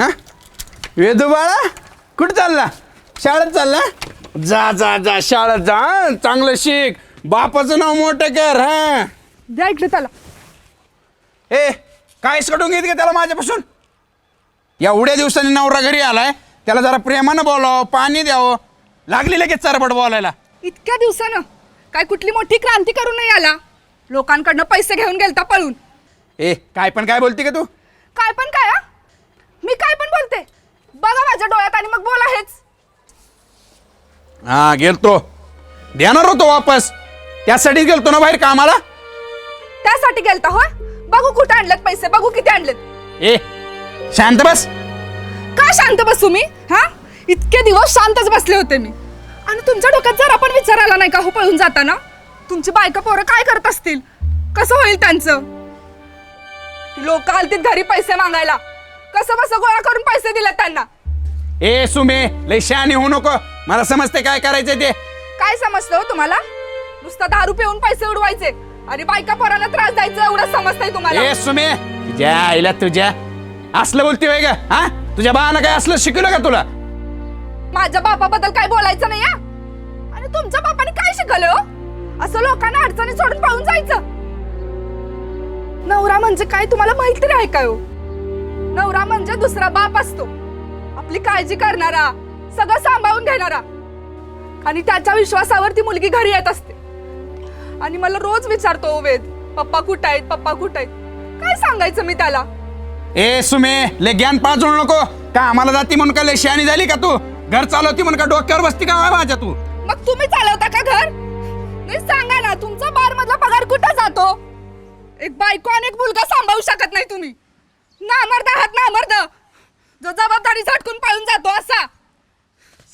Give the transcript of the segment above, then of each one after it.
हा? वेदू बाळा कुठं चालला? शाळेत चालला? जा जा जा शाळेत जा हं? चांगलं शिक. बापाचं नाव मोठं कर हा? द्या ऐकलं त्याला. ए काय कडून घेत का त्याला माझ्यापासून? एवढ्या दिवसांनी नवरा घरी आलाय. त्याला जरा प्रेमानं बोलावं पाणी द्यावं. लागली लगेच चरबट बोलायला. इतक्या दिवसानं? काय कुठली मोठी क्रांती करून नाही आला लोकांकडनं पैसे घेऊन गेलता पळून. ए काय पण काय बोलते का तू? काय पण काय हा? मी काय पण बोलते. बघा माझ्या डोळ्यात आणि मग बोला हेच. हा गेलतो. देणार होतो वापस. त्यासाठी गेलतो ना बाहेर कामाला? त्यासाठी गेलता होय? बघू कुठे आणलेत पैसे बघू किती आणलेत. ए शांत बस. का शांत बसू मी? हा? इतके दिवस शांतच बसले होते मी. आणि तुमच्या डोक्यात जर आपण विचार आला नाही का हो पळून जाताना? तुमची बायका पोरं काय करत असतील? कसं होईल त्यांचं? लोक आलतीत घरी पैसे मागायला. कसं कसं गोळा करून पैसे दिले त्यांना? ए सुमे लय शहाणी होऊ नको. मला समजते काय करायचं ते. काय समजतं हो तुम्हाला? नुसता दारू पिऊन पैसे उडवायचे आणि बायका पोरांना त्रास द्यायचं एवढं समजतंय तुम्हाला? ए सुमे तुझ्या आईला तुझ्या असलं बोलते होय का हा? तुझ्या बाळानं काय असलं शिकवलं का तुला. माझ्या बापाबद्दल काय बोलायचं नाही हा? आणि तुमच्या बापाने काय शिकवलं हो? असं लोकांना अडचणी सोडून पळून जायचं. नवरा म्हणजे काय तुम्हाला माहिती नाही काय हो. नवरा म्हणजे दुसरा बाप असतो. आपली काळजी करणारा सगळं सांभाळून घेणारा. आणि त्याच्या विश्वासावर ती मुलगी घरी येत असते. आणि मला रोज विचारतो "ओ वेद पप्पा कुठं आहेत? पप्पा कुठं आहेत? काय सांगायचं मी त्याला? ए सुमे ले ज्ञान पाजवू नको. का आम्हाला जाती म्हणून का शहाणी झाली का तू? घर चालवती म्हणून का डोक्यावर बसती का माझ्या तू? मग तुम्ही चालवता का घर? नाही सांगा ना तुमचा बार मधला पगार कुठं जातो? एक बायको आणि एक मुलगा सांभाळू शकत नाही तुम्ही. ना मर्द आहात नामर्द जो जबाबदारी झटकून पळून जातो असा.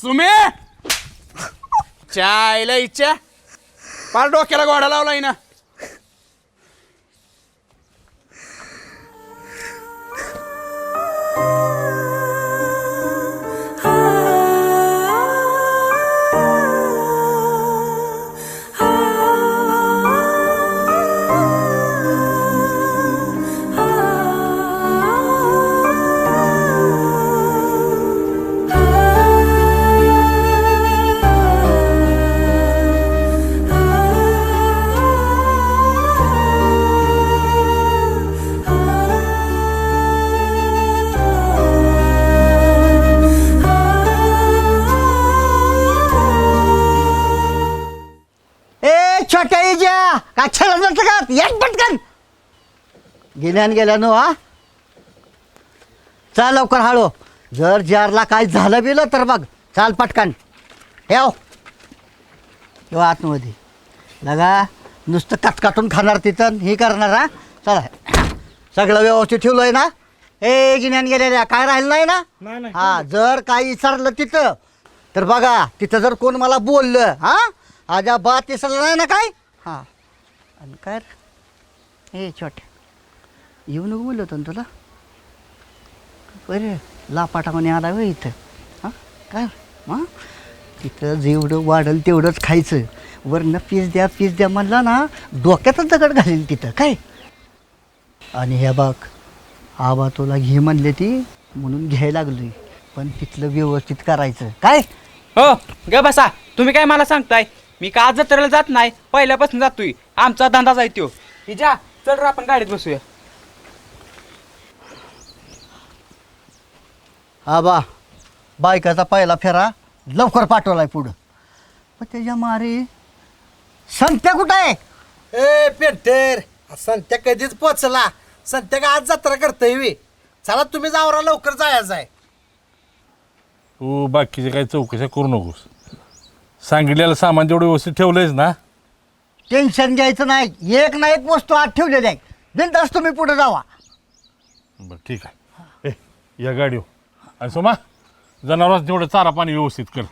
सुमे! चायला इच्छा. पार डोक्याला गोडा लावलाय ना. गेल्यान गेल्यानं हा? चाल लवकर हळू. जर जारला काय झालं बिलं तर बघ. चाल पटकन. ठेव. ठेव आतमध्ये. लगा नुसतं कटकाटून खाणार तिथं. हे करणार हा? चला. सगळं व्यवस्थित ठेवलंय ना? ए गिन्यान गेलेल्या काय राहिलं नाही ना? हा जर काही विचारलं तिथं तर बघा तिथं जर कोण मला बोललं हा? आजा बात विसरलं नाही ना काय? हा. आणि काय? ए छोट्या येऊ नको बोललो होतो ना तुला? बरे लापाटामध्ये आला व इथं. हां काय? हां? तिथं जेवढं वाढल तेवढंच खायचं. वरनं पीस द्या पीस द्या म्हणला ना डोक्यातच दगड घालेल तिथं काय? आणि हे बघ आबा तुला घे म्हणले ती म्हणून घ्यायला लागलोय. पण तिथलं व्यवस्थित करायचं. काय? हो ग बसा. तुम्ही काय मला सांगताय? मी का आज जत्रेला जात नाही? पहिल्यापासून जातोय. आमचा धंदा जायतो तो जा चल रे आपण गाडीत बसूया. आबा बायकाचा पहिला फेरा लवकर पाठवलाय पुढं. पण त्याच्या मारे संत्या कुठं आहे? ए पेंटर संत्या कधीच पोचला. संत्या का आज जत्रा करतोय वे? चला तुम्ही जावरा लवकर जायचं आहे तू बाकीचे काही चौकशा करू नकोस. सांगितलेलं सामान जेवढं व्यवस्थित ठेवलंयस ना? टेन्शन घ्यायचं नाही. एक ना एक वस्तू आत ठेवलेली आहे. बिनधास्त तुम्ही पुढे जावा. बरं ठीक आहे. ए या गाडीवर. आणि सोमा जनावरांचं तेवढं चारा पाणी व्यवस्थित कर.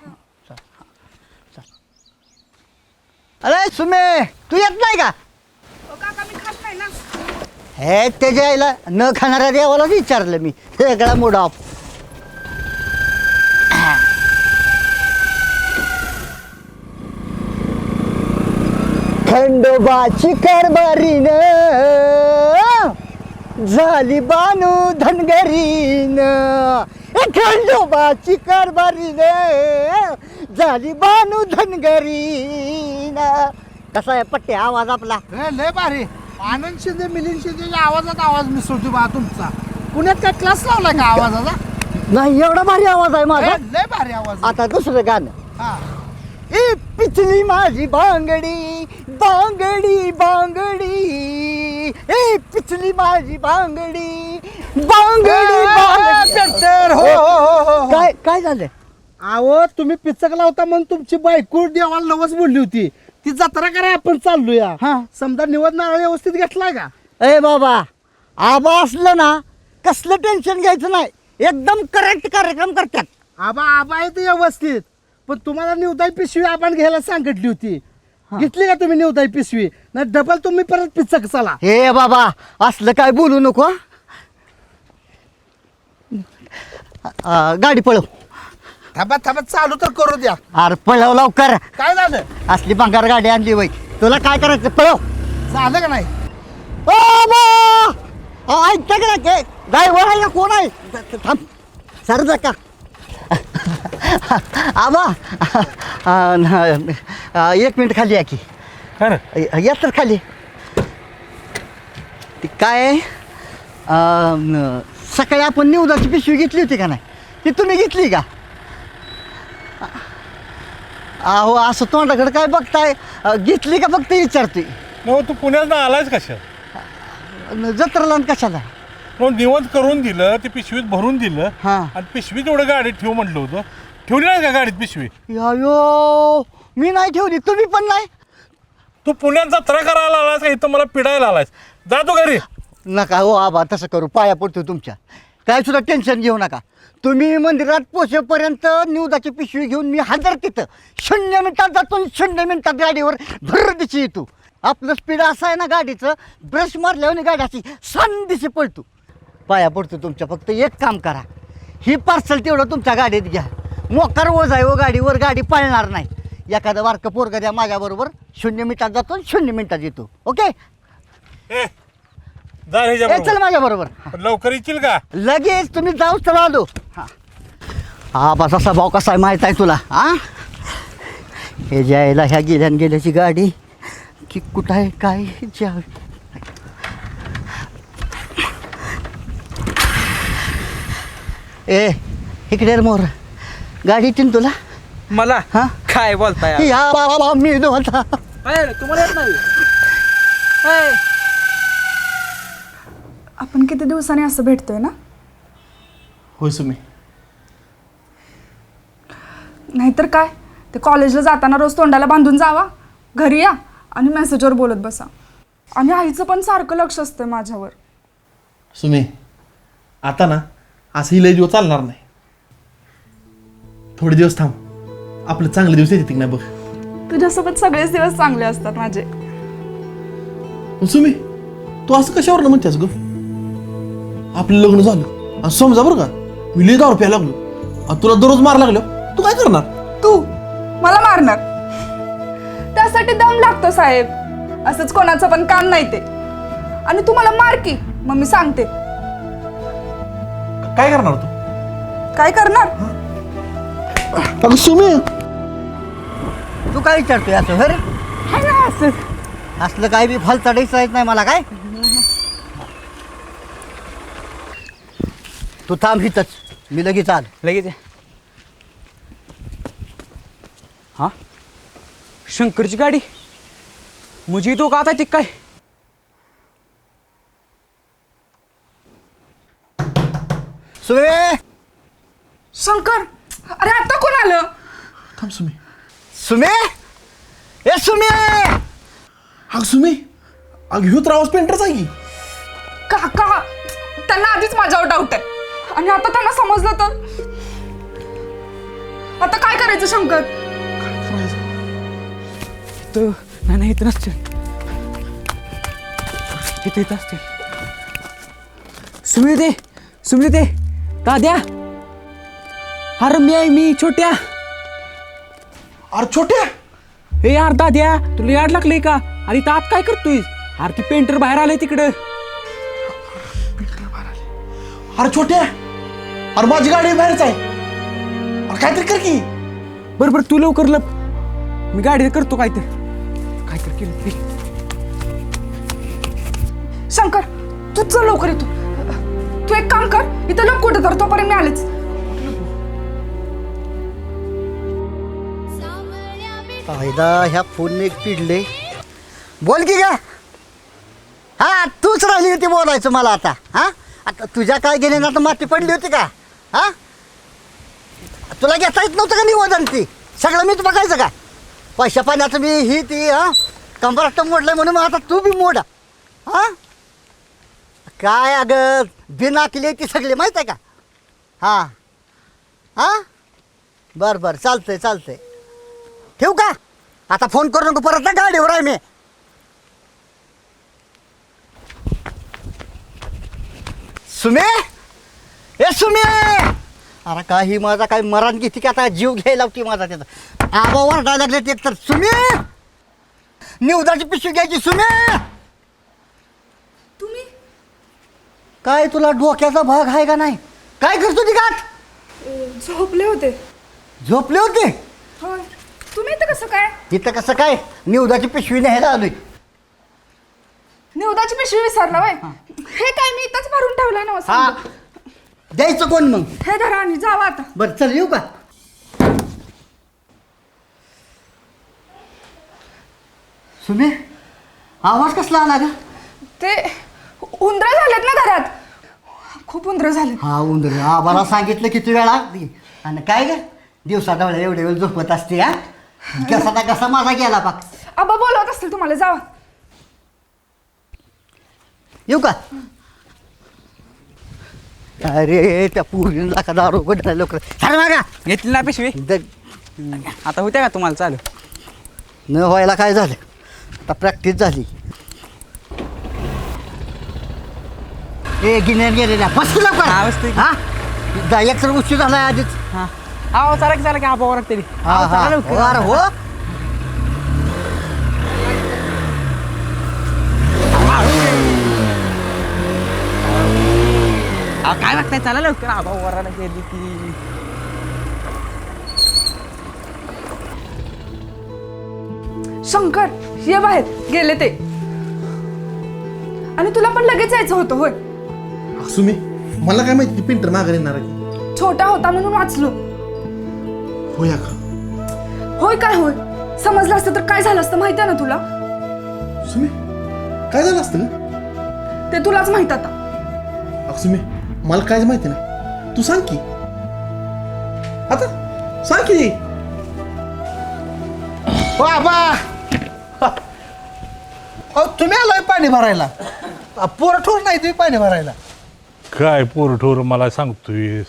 अरे सुमे तू येत नाही का? हो काका मी खात नाही ना. हे त्याच्या आईला न खाणाऱ्या देवाला विचारलं मी. सगळा मूड ऑफ खंडोबाची कारभारीन झाली बानू धनगरीन. खंडोबाची कारभारी रे झाली बानू धनगरी कसा आहे पट्टे आवाज आपला? लय भारी. आनंद शिंदे मिलिंद शिंदेच्या आवाजात आवाज मिसळतो बा तुमचा. पुण्यात काय क्लास लावलाय का आवाजाचा नाही एवढा भारी आवाज आहे माझा. लय भारी आवाज आता दुसरं गाणं. हा. ए पिचली माझी बांगडी बांगडी बांगडी. ए पिचली माझी बांगडी काय काय झालं? अहो तुम्ही पिचक लावता म्हणून तुमची बायको देवाला नवस बोलली होती. ती जत्रा करा आपण चाललोया. हा. समजा निवड नारळ व्यवस्थित घेतलाय का? ए बाबा आबा असलं ना कसलं टेन्शन घ्यायचं नाही. एकदम करेक्ट कार्यक्रम करतात. आबा आबा आहे ते व्यवस्थित. पण तुम्हाला निवदाई पिशवी आपण घ्यायला सांगितली होती. घेतली का तुम्ही निवदाई पिशवी? नाही डबल तुम्ही परत पिचक चला. हे बाबा असलं काय बोलू नको हं? गाडी पळव. थांबा थांबा चालू तर करू द्या. अरे पळव लवकर. काय झालं? असली भंगार गाडी आणली बाई तुला काय करायचं? पळव. झालं का नाही? ओ बा! अहो, ऐकता का नाही ड्रायव्हर आहे का? कोण आहे? थांब. सर जा का. आबा न- एक मिनिट खाली या की. काय रे? या तर खाली. ती काय आहे? आ, न- सकाळी आपण निवदाची पिशवी घेतली होती का नाही? ती तुम्ही घेतली का? अहो असं तोंडाकडे काय बघताय? घेतली का फक्त विचारतोय मग तू पुण्यात आलायस कशा न- जत्रेला कशाला? मग निवंत करून दिलं ते पिशवीत भरून दिलं हा. आणि पिशवीत एवढं गाडीत ठेव म्हटलं होतं. ठेवली नाही का गाडीत पिशवी? अयो मी नाही ठेवली तुम्ही पण नाही? तू पुण्यात जत्रा करायला आलास का? इथं मला पिडायला आलायस. जा तू घरी. नका हो आबा तसं करू. पाया पडतो तुमच्या. काय सुद्धा टेन्शन घेऊ नका. तुम्ही मंदिरात पोचेपर्यंत निवदाची पिशवी घेऊन मी हजर तिथं. शून्य मिनिटात जातो आणि शून्य मिनिटात गाडीवर भर दिशी येतो. आपलं स्पीड असं आहे ना गाडीचं ब्रश मारल्यावर गाडी अशी सन दिशी पळतो. पाया पडतो तुमच्या फक्त एक काम करा. ही पार्सल तेवढं तुमच्या गाडीत घ्या. मोकार ओझ आहे हो गाडीवर गाडी पळणार नाही. एखादं वारकं पोरगं द्या माझ्याबरोबर शून्य मिनिटात जातो शून्य मिनिटात येतो. ओके ए जा ह्याच्या ए, चल बरोबर. माझ्याबरोबर पण लवकर येशील का? लगेच तुम्ही जाऊच तर आलो. हा. हा बस असा भाऊ कसा आहे माहीत आहे तुला हा? हे ज्यायला ह्या गेल्यान गेल्याची गाडी की कुठं आहे काय ज्या ए इकडे रे मोर. गाडी येते तुला? मला? हा? काय बोलताय? या बाबा मी नव्हता. तुम्हाला येत नाही. आपण किती दिवसांनी असं भेटतोय ना? होय सुमी. नाहीतर काय? ते कॉलेजला जाताना रोज तोंडाला बांधून जावा. घरी या आणि मेसेजवर बोलत बसा. आणि आईचं पण सारखं लक्ष असतं माझ्यावर. सुमे आता ना असं ही लय दिवस चालणार नाही. थोडे दिवस थांब. आपलं चांगले दिवस येते नाही बघ. तुझ्यासोबत सगळेच दिवस चांगले असतात माझे. पण सुमी तू असं कशावर म्हणतेस ग? आपलं लग्न झालं. आणि समजा बरं का मी लय दारू प्यायला लागलो. आणि तुला दररोज मार लागलो. तू काय करणार? तू मला मारणार. त्यासाठी दम लागतो साहेब. असंच कोणाचं पण काम नाही ते. आणि तू मला मार की मग मी सांगते. काय करणार तू? काय करणार? अगं सुमे. तू काय विचारतोय असं हाय ना असंच असलं काय बी फल चढायचं येत नाही मला काय? तू थांब हितच मी लगेच आल. लगेच ये. हा? शंकरची गाडी? मुझी तो का ती काय? सुमे! शंकर अरे आता कोण आलं? थांब सुमे. सुमे! ए सुमे! अगं सुमे अगं ह्यो तर आवाज पेंटरच आहे की? काका त्यांना आधीच माझ्यावर डाऊट आहे. आणि आता त्यांना समजलं तर? आता काय करायचं शंकर? नाही नाही इथं नसतील इथं इथं असतील सुमिते सुमिते दाद्या. अरे मी आहे मी छोट्या. अरे छोट्या? हे यार दाद्या तुला याड लागले का? अरे इथं आत काय करतोय अरे ती पेंटर बाहेर आलाय तिकडं. अरे छोट्या! अरे माझी गाडी बाहेरच आहे. अरे काहीतरी कर की. बरं बरं तू लवकर लप. मी गाडी करतो काहीतरी. काहीतरी केलं ते. शंकर तू चल लवकर येतो तू एक काम कर इथं लोक कुठं तर तोपर्यंत मी आलेच. फायदा ह्या फोनने एक पिडले बोल की का हा तूच राहिली होती बोलायचं मला आता. हा? आता तुझ्या काय गेले ना तर माती पडली होती का? हा? तुला घेता येत नव्हतं का निवेदन ती? सगळं मीच बघायचं का? पैशा पाण्याचं मी ही ती हा? कंबराष्ट मोडलंय म्हणून मग आता तू बी मोड. हा? काय अगं बिना केली ती सगळी माहीत आहे का? हा. हा? बरं बरं चालतंय चालतंय. ठेवू का? आता फोन करू नको परत ना गाडीवर आहे मी. सुमे? ए सुमे अरे काही माझा काय मरण घेते की आता जीव घ्यायला होती माझा त्याचा. आबा वरडायला लागले ते तर. सुमे निवदाची पिशवी घ्यायची सुमे तुम्ही? काय तुला डोक्याचा भाग आहे का नाही? काय करतो ती गाठ? झोपले होते. झोपले होते? होय. तुम्ही इथं कसं काय? इथं कसं काय? निवदाची पिशवी न्यायला आलोय. निवदाची पिशवी विसरला वय हे. काय मी इथंच भरून ठेवलंय ना हा. वसंत. द्यायचं कोण मग? हे धरा आणि जावा आता. बरं चल येऊ का? सुमे आवाज कसला आला का ते उंदरं झालेत ना घरात. खूप उंदरं झालेत. हा उंदर. आम्हाला सांगितलं किती वेळा. आणि काय ग? दिवसा डोळ्या एवढे वेळ झोपत असते हा? कसा ना कसा माझा गेला पाक आबा बोलवत असतील तुम्हाला. जावा. येऊ का? अरे त्या पूर्वीला का दारू उघडणार लवकर. अरे मागा घेतली ना पिशवी? द- आता होत्या का तुम्हाला चालू? न व्हायला काय झालं? आता प्रॅक्टिस झाली. ए गिन्यान गेलेल्या. बस की लवकर. हा, बसतोय की. हा? जा, एक तर उशीर झाला आधीच. हा. आहो चला की चला की आबा ओरडते ती. हा हा. हो, अरे हो. अहो, काय बघताय चला लवकर. आबा ओरडायला गेली ती. शंकर ये बाहेर. गेले ते. आणि तुला पण लगेच यायचं होतं होय. सुमी मला काय माहिती पेंटर माघारी येणार आहे. की? छोटा होता म्हणून वाचलो. होय का होय काय होय? समजलं असतं तर काय झालं असतं माहिती आहे ना तुला? सुमी काय झालं असतं ते तुलाच माहीत आता. अगं सुमी मला कायच माहिती नाही. तू सांग की. आता सांग की. बाबा अहो तुम्ही आलोय पाणी भरायला. पोर ठोर नाही तुम्ही पाणी भरायला. काय पोरठोर मला सांगतोयस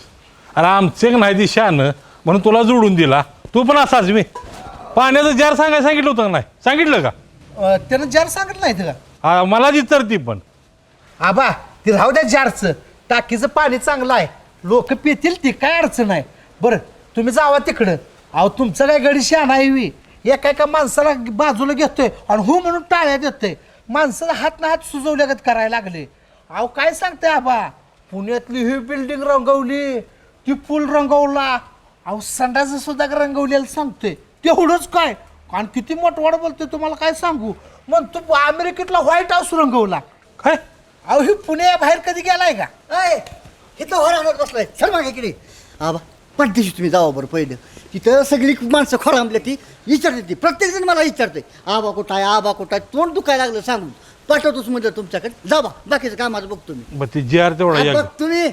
अरे आमचे एक नाही दिशान म्हणून तुला जोडून दिला. तू पण असाच मी पाण्याचं जार सांगायला सांगितलं होतं का नाही? सांगितलं का? अं, त्यानं जार सांगितलं नाही का? हा मला तर ती पण. आबा ते राहू द्या जारचं. टाकीचं पाणी चांगलं आहे. लोक पितील ती काय अडचण आहे? बरं तुम्ही जावा तिकडं. अहो तुमचं काय गडी शहाणा आहे एका एका माणसाला बाजूला घेतोय आणि हो म्हणून टाळ्या देतोय. माणसाला हात ना हात सुजवल्यागत करायला लागले. अहो काय सांगते आबा? पुण्यातली ही बिल्डिंग रंगवली ती पूल रंगवला. अहो संडाचं सुद्धा रंगवलेलं सांगतोय. तेवढंच काय? आणि किती मोठवाड बोलतोय तुम्हाला काय सांगू? मग तू अमेरिकेतला व्हाईट हाऊस रंगवला. काय? अहो ही पुणे बाहेर कधी गेलाय का? अय इथं होरावर बसलाय. चल मागे इकडे. आबा पडदेशी तुम्ही जावा बरं पहिलं. तिथं सगळी माणसं खोळांबल्या ती विचारते ती. प्रत्येक जण मला विचारते. आबा कुठं आहे? आबा कुठं आहे? तोंड दुखायला लागलं सांगून. पाठवतोच म्हणजे तुमच्याकडे. जावा बाकीचं कामाचं बघतो मी मग ती जार तेवढा हा, या बघ तुम्ही.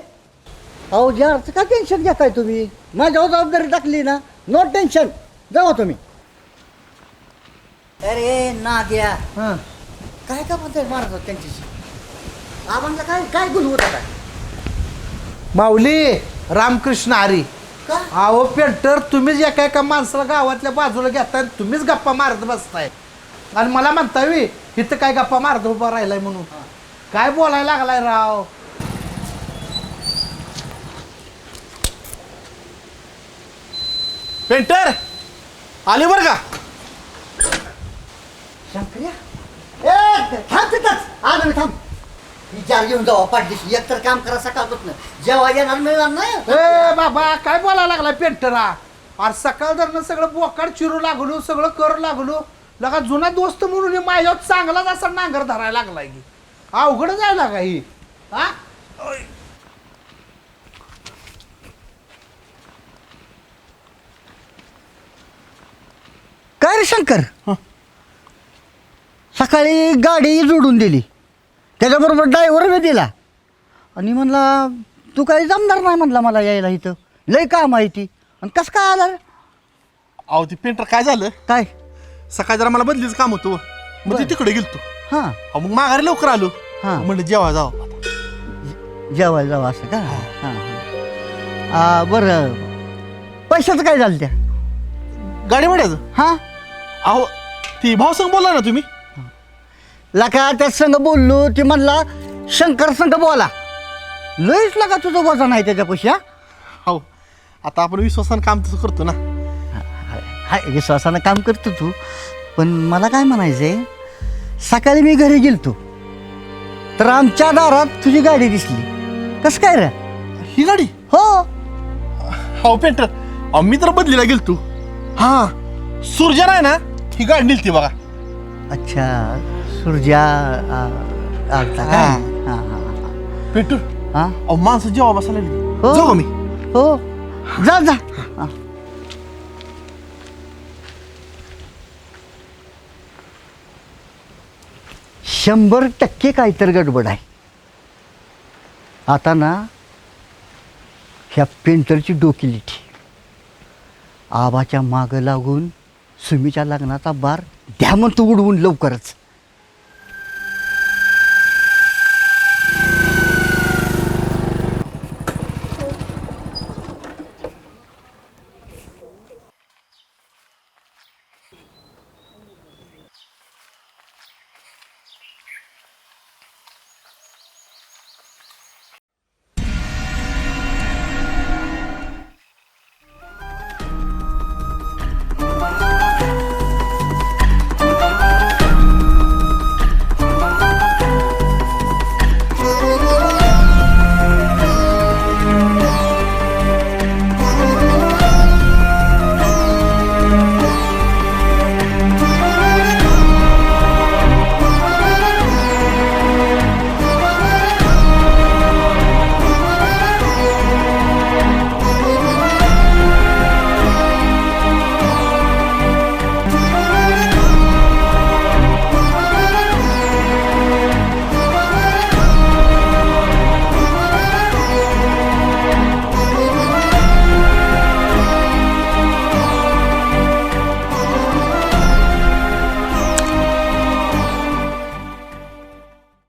अहो जारचं का टेन्शन घेताय तुम्ही? माझ्यावर जबाबदारी टाकली ना. नो टेन्शन जावा तुम्ही. अरे ना द्या हं. काय का म्हणताय मारत त्यांच्याशी. आबांना काय काय गुण होता काय माऊली रामकृष्ण हरी का? अहो पेंटर तुम्हीच एका एका माणसाला गावातल्या बाजूला घेताय आणि तुम्हीच गप्पा मारत बसताय. आणि मला म्हणता वी इथं काय गप्पा मारत उभा राहिलाय म्हणून. काय बोलायला लागलाय राव? पेंटर आले बरं का? शंकर्या? ए थांब तिथंच. आलो मी थांब. ही जार घेऊन जावा पाठदिशी एक तर काम करा सकाळपासून. जेव्हा येणार मिळणार नाही. ए बाबा काय बोलायला लागला पेंटरा? अरे सकाळ धरणं सगळं बोकाड चिरू लागलो सगळं कर लागलो. लगा जुना दोस्त म्हणून हे माझ्यावर चांगलाच असा नांगर धरायला लागलाय की. अवघड जायला का ही? हा? काय रे शंकर? सकाळी गाडी जोडून दिली. त्याच्याबरोबर ड्रायव्हर बी दिला. आणि म्हणला तू काही जमणार नाही म्हणला मला यायला इथं. लय काम आहे ती. आणि कसं काय आला? रे? अहो ते पेंटर काय झालं? काय? सकाळी जरा मला बदलीचं काम होतं मग ते तिकडे गेलतो. हां. अहो, मग माघारी लवकर आलो. हा. म्हणलं जेव्हा जावं. जेवायला जावं असं का? हां. हां बरं. पैशाचं काय झालं त्या? गाडी भाड्याचं? हां? अहो ती भावसंग बोला ना तुम्ही? लका त्या संघ बोललो ते म्हणला शंकर संघ बोला. लयच लका तुझं वजन आहे त्याच्यापाशी हा? हो. आता आपण विश्वासानं काम तसं करतो ना. हाय विश्वासानं काम करतो तू. पण मला काय म्हणायचंय सकाळी मी घरी गेलतो तर आमच्या दारात तुझी गाडी दिसली. कसं काय रे? ही गाडी? हो. हो पेंटर. अहो मी तर बदलीला गेलतो. हा सुरजा नाही ना ही गाडी निघते बघा. अच्छा. सुरजा आ, आलता का हा. हा, पेंटर हा. अहो माणसं जेव्हा बसायला लागली. हो. जाऊ का मी हो जा जा हा. शंभर टक्के काहीतरी गडबड आहे आता ना ह्या पेंटरची डोकीलिटी आबाच्या मागं लागून सुमीच्या लग्नाचा बार द्या म्हणतो उडवून लवकरच